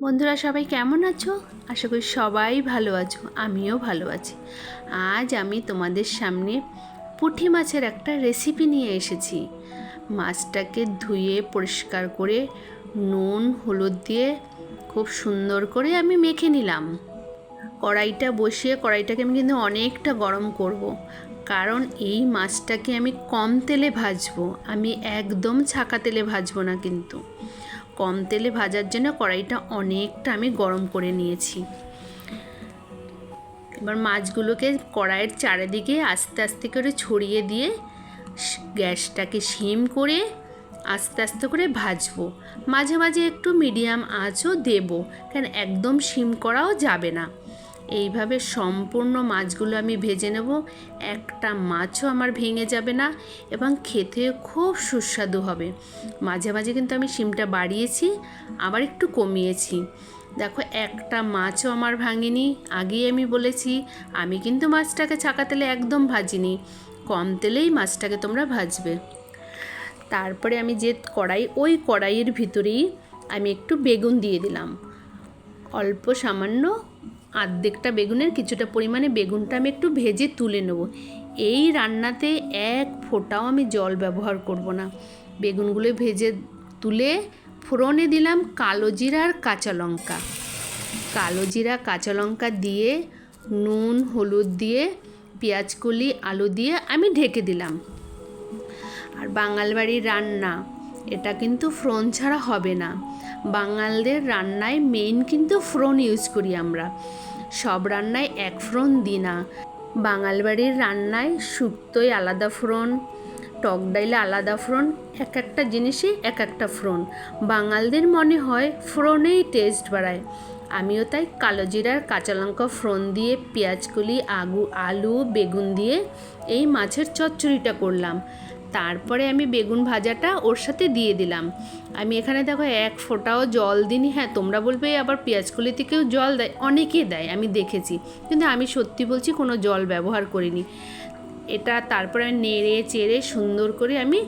বন্ধুরা সবাই কেমন আছো? আশা করি সবাই ভালো আছো, আমিও ভালো আছি। আজ আমি তোমাদের সামনে পুঁটি মাছের একটা রেসিপি নিয়ে এসেছি। মাছটাকে ধুয়ে পরিষ্কার করে নুন, হলুদ দিয়ে খুব সুন্দর করে আমি মেখে নিলাম। কড়াইটা বসিয়ে কড়াইটাকে আমি কিন্তু অনেকটা গরম করব। কারণ এই মাছটাকে আমি কম তেলে ভাজবো, আমি একদম ছাকা তেলে ভাজবো না কিন্তু। কম তেলে ভাজার জন্য কড়াইটা অনেকটা আমি গরম করে নিয়েছি। এবার মাছগুলোকে কড়াইয়ের চারিদিকে আস্তে আস্তে করে ছড়িয়ে দিয়ে গ্যাসটাকে সিম করে আস্তে আস্তে করে ভাজবো। মাঝে মাঝে একটু মিডিয়াম আঁচও দেবো কারণ একদম সিম করাও যাবে না। এইভাবে সম্পূর্ণ মাছগুলো আমি ভেজে নেব। একটা মাছও আমার ভেঙে যাবে না এবং খেতে খুব সুস্বাদু হবে। মাঝে মাঝে কিন্তু আমি সিমটা বাড়িয়েছি, আবার একটু কমিয়েছি। দেখো, একটা মাছও আমার ভাঙেনি। আগেই আমি বলেছি, আমি কিন্তু মাছটাকে ছাকা তেলে একদম ভাজিনি। কম তেলেই মাছটাকে তোমরা ভাজবে। তারপরে আমি যে কড়াই, ওই কড়াইয়ের ভিতরেই আমি একটু বেগুন দিয়ে দিলাম। অল্প সামান্য আর্ধেকটা বেগুনের, কিছুটা পরিমাণে বেগুনটা আমি একটু ভেজে তুলে নেব। এই রান্নাতে এক ফোঁটাও আমি জল ব্যবহার করব না। বেগুনগুলো ভেজে তুলে ফোড়নে দিলাম কালো জিরা আর কাঁচা লঙ্কা। কালো জিরা, কাঁচা লঙ্কা দিয়ে নুন, হলুদ দিয়ে পেঁয়াজ কলি আলু দিয়ে আমি ঢেকে দিলাম। আর বাঙাল বাড়ির রান্না এটা কিন্তু ফ্রন ছাড়া হবে না। বাঙালদের রান্নায় মেইন কিন্তু ফ্রন ইউজ করি আমরা। সব রান্নায় এক ফ্রন দিই না। বাঙাল বাড়ির রান্নায় শুক্তোয় আলাদা ফ্রন, টক ডাইলে আলাদা ফ্রন, এক একটা জিনিসে এক একটা ফ্রন। বাঙালদের মনে হয় ফ্রনেই টেস্ট বাড়ায়। আমিও তাই কালো জিরার কাঁচা লঙ্কা ফ্রন দিয়ে পেঁয়াজকলি আগু, আলু, বেগুন দিয়ে এই মাছের চচ্চড়িটা করলাম। তারপরে আমি বেগুন ভাজাটা ওর সাথে দিয়ে দিলাম। আমি এখানে দেখো এক ফোঁটাও জল দিইনি। হ্যাঁ তোমরা বলবে আবার পেঁয়াজকলি থেকেও জল দেয়? অনেকে দেয়, আমি দেখেছি। কিন্তু আমি সত্যি বলছি কোনো জল ব্যবহার করিনি। এটা তারপরে আমি নেড়ে চেড়ে সুন্দর করে আমি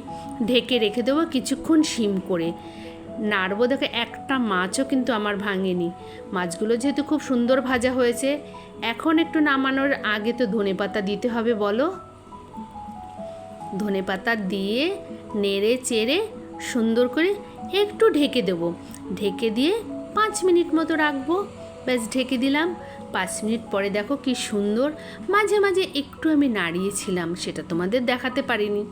ঢেকে রেখে দেবো কিছুক্ষণ সিম করে। নাড়বো দেখো, একটা মাছও কিন্তু আমার ভাঙেনি। মাছগুলো যেহেতু খুব সুন্দর ভাজা হয়েছে, এখন একটু নামানোর আগে তো ধনে পাতা দিতে হবে, বলো? ধনে পাতা দিয়ে নেড়ে চেড়ে সুন্দর করে একটু ঢেকে দেব। ঢেকে দিয়ে পাঁচ মিনিট মতো রাখব। ব্যাস, ঢেকে দিলাম। পাঁচ মিনিট পরে দেখো কি সুন্দর। মাঝে মাঝে একটু আমি নাড়িয়েছিলাম, সেটা তোমাদের দেখাতে পারিনি।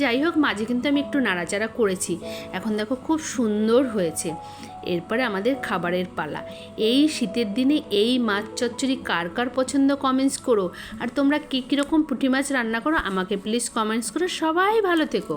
যাই হোক, মাঝে কিন্তু আমি একটু নাড়াচাড়া করেছি। এখন দেখো খুব সুন্দর হয়েছে। এরপরে আমাদের খাবারের পালা। এই শীতের দিনে এই মাছ চচ্চড়ি কার কার পছন্দ কমেন্টস করো। আর তোমরা কী কীরকম পুঁটি মাছ রান্না করো, আমাকে প্লিজ কমেন্টস করো সবাই ভালো থেকো।